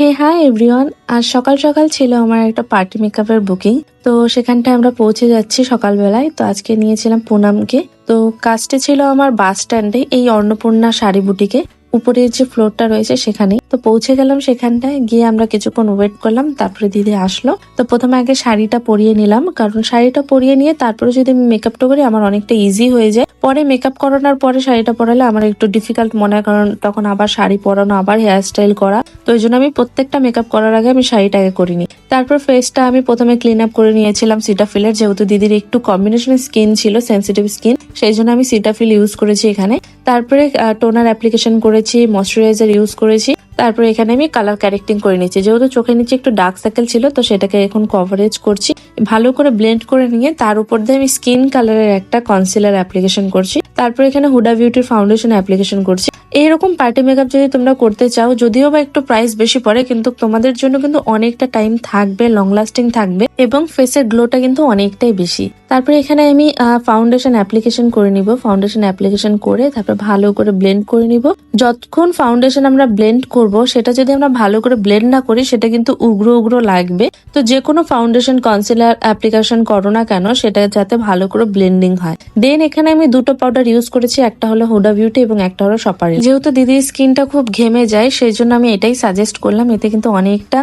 হে hi everyone আজ সকাল সকাল ছিল আমার একটা পার্টি মেকআপের বুকিং তো সেখানটায় আমরা পৌঁছে যাচ্ছি সকালবেলায়। তো আজকে নিয়েছিলাম পুনামকে। তো কাজটা ছিল আমার বাস স্ট্যান্ডে এই অন্নপূর্ণা শাড়ি বুটিকে উপরের যে ফ্লোরটা রয়েছে সেখানে। তো পৌঁছে গেলাম সেখানটায়, গিয়ে আমরা কিছুক্ষণ ওয়েট করলাম, তারপরে দিদি আসলো। তো প্রথমে আগে শাড়িটা পরিয়ে নিলাম, কারণ শাড়িটা পরিয়ে নিয়ে তারপরে যদি আমি মেকআপটা করি আমার অনেকটা ইজি হয়ে যায়। পরে মেকআপ করানোর পরে শাড়িটা পরালে আমার একটু ডিফিকাল্ট মনে হয়, কারণ তখন আবার শাড়ি পরানো, আবার হেয়ার স্টাইল করা। তো ওই জন্য আমি প্রত্যেকটা মেকআপ করার আগে আমি শাড়িটা আগে করিনি। তারপর ফেসটা আমি প্রথমে ক্লিন আপ করে নিয়েছিলাম সিটাফিলের যেহেতু দিদির একটু কম্বিনেশন স্কিন ছিল সেন্সিটিভ স্কিন সেই জন্য আমি সিটাফিল ইউজ করেছি এখানে। তারপরে টোনার অ্যাপ্লিকেশন করেছি ময়শ্চারাইজার ইউজ করেছি। তারপরে এখানে আমি কালার ক্যারেক্টিং করে নিচ্ছি যেহেতু চোখের নিচে একটু ডার্ক সার্কেল ছিল, তো সেটাকে এখন কভারেজ করছি। ভালো করে ব্লেন্ড করে নিয়ে তার উপর দিয়ে আমি স্কিন কালারের একটা কনসিলার অ্যাপ্লিকেশন করছি। তারপর এখানে হুডা বিউটির ফাউন্ডেশন অ্যাপ্লিকেশন করছি। এইরকম পার্টি মেকআপ যদি তোমরা করতে চাও, যদিও বা একটু প্রাইস বেশি পড়ে, কিন্তু তোমাদের জন্য কিন্তু অনেকটা টাইম থাকবে লং লাস্টিং থাকবে, এবং ফেসের গ্লোটা কিন্তু অনেকটাই বেশি। তারপরে এখানে আমি ফাউন্ডেশন অ্যাপ্লিকেশন করে নিব। ফাউন্ডেশন অ্যাপ্লিকেশন করে তারপর ভালো করে ব্লেন্ড করে নিব। যতক্ষণ ফাউন্ডেশন আমরা ব্লেন্ড করব সেটা যদি আমরা ভালো করে ব্লেন্ড না করি, সেটা কিন্তু উগ্র উগ্র লাগবে। তো যে কোনো ফাউন্ডেশন কনসিলার অ্যাপ্লিকেশন করো না কেন, সেটা যাতে ভালো করে ব্লেন্ডিং হয়। দেন এখানে আমি দুটো পাউডার ইউজ করেছি, একটা হলো হুডা বিউটি এবং একটা হলো সপারি যেহেতু দিদির স্কিনটা খুব ঘেমে যায় সেই জন্য আমি এটাই সাজেস্ট করলাম। এতে কিন্তু অনেকটা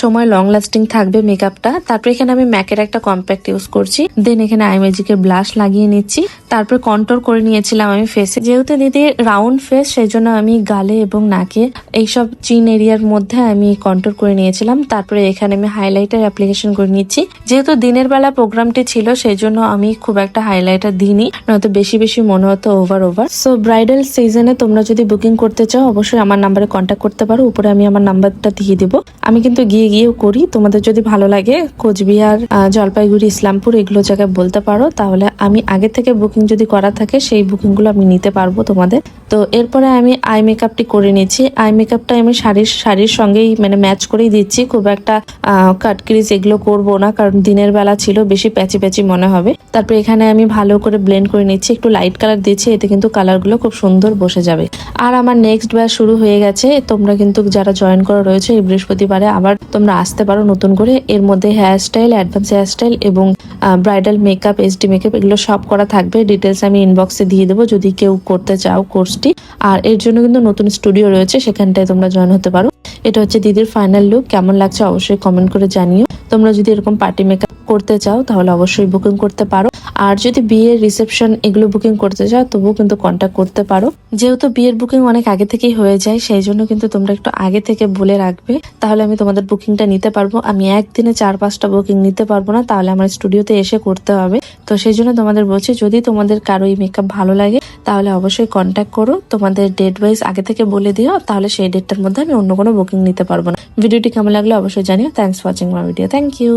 সময় লং লাস্টিং থাকবে মেকআপটা তারপর এখানে আমি ম্যাকের একটা কম্প্যাক্ট ইউজ করছি। দেন এখানে আই ম্যাজিকের ব্লাশ লাগিয়ে নিচ্ছি। তারপর কন্ট্রোল করে নিয়েছিলাম আমি ফেসে যেহেতু দিদির রাউন্ড ফেস সেই জন্য আমি গালে এবং নাকে এইসব চিন এরিয়ার মধ্যে আমি কন্ট্রোল করে নিয়েছিলাম। তারপরে এখানে আমি হাইলাইটার অ্যাপ্লিকেশন করে নিচ্ছি। যেহেতু দিনের বেলা প্রোগ্রামটি ছিল সেই জন্য আমি খুব একটা হাইলাইটার দিইনি। নয়তো বেশি বেশি মনে হতো ওভার ওভার সো ব্রাইডাল সিজনে তোমরা যদি বুকিং করতে চাও, অবশ্যই আমার নাম্বারে কন্ট্যাক্ট করতে পারো। উপরে আমি আমার নাম্বারটা দিয়ে দিব। আমি কিন্তু গিয়ে গিয়েও করি। তোমাদের যদি ভালো লাগে, কোচবিহার জলপাইগুড়ি, ইসলামপুর, এগুলো জায়গায় বলতে পারো, তাহলে আমি আগে থেকে বুকিং যদি করা থাকে, সেই বুকিংগুলো আমি নিতে পারব তোমাদের। তো, এরপরে আমি আই মেকআপটি করে নিচ্ছি। আই মেকআপটা আমি শাড়ির শাড়ির সঙ্গেই মানে ম্যাচ করেই দিচ্ছি। খুব একটা কাট ক্রিজ এগুলো করব না, কারণ দিনের বেলা ছিল, বেশি প্যাচি প্যাচি মনে হবে। তারপর এখানে আমি ভালো করে ব্লেন্ড করে নিচ্ছি, একটু লাইট কালার দিচ্ছি, এতে কিন্তু কালারগুলো খুব সুন্দর বসে যাবে। আর আমার নেক্সট ব্যাচ শুরু হয়ে গেছে, তোমরা কিন্তু যারা জয়েন করা রয়েছে এই বৃহস্পতিবারে আবার তোমরা আসতে পারো নতুন করে। এর মধ্যে hair style advance hair style এবং ব্রাইডাল মেকআপ এইচডি মেকআপ এগুলো সব করা থাকবে। ডিটেলস আমি ইনবক্সে দিয়ে দেবো, যদি কেউ করতে চাও কোর্সটি আর এর জন্য কিন্তু নতুন স্টুডিও রয়েছে, সেখানটায় জয়েন হতে পারো। এটা হচ্ছে দিদির ফাইনাল লুক কেমন লাগছে অবশ্যই কমেন্ট করে জানিও। তোমরা যদি এরকম পার্টি মেকআপ করতে চাও, তাহলে অবশ্যই বুকিং করতে পারো। আর যদি বিয়ের রিসেপশন এগুলো বুকিং করতে চাও, তবুও কিন্তু কন্ট্যাক্ট করতে পারো। যেহেতু বিয়ের বুকিং অনেক আগে থেকেই হয়ে যায়, সেই জন্য কিন্তু তোমরা একটু আগে থেকে বলে রাখবে। তাহলে আমি তোমাদের বুকিংটা নিতে পারব। আমি একদিনে চার পাঁচটা বুকিং নিতে পারব না, তাহলে আমার স্টুডিওতে এসে করতে হবে। তো সেই জন্য তোমাদের বলছি, যদি তোমাদের কারও এই মেকআপ ভালো লাগে তাহলে অবশ্যই কন্ট্যাক্ট করো। তোমাদের ডেট ওয়াইজ আগে থেকে বলে দিও, তাহলে সেই ডেটটার মধ্যে আমি অন্য কোনো বুকিং নিতে পারব না। ভিডিওটি কেমন লাগল অবশ্যই জানিও। Thanks watching my video thank you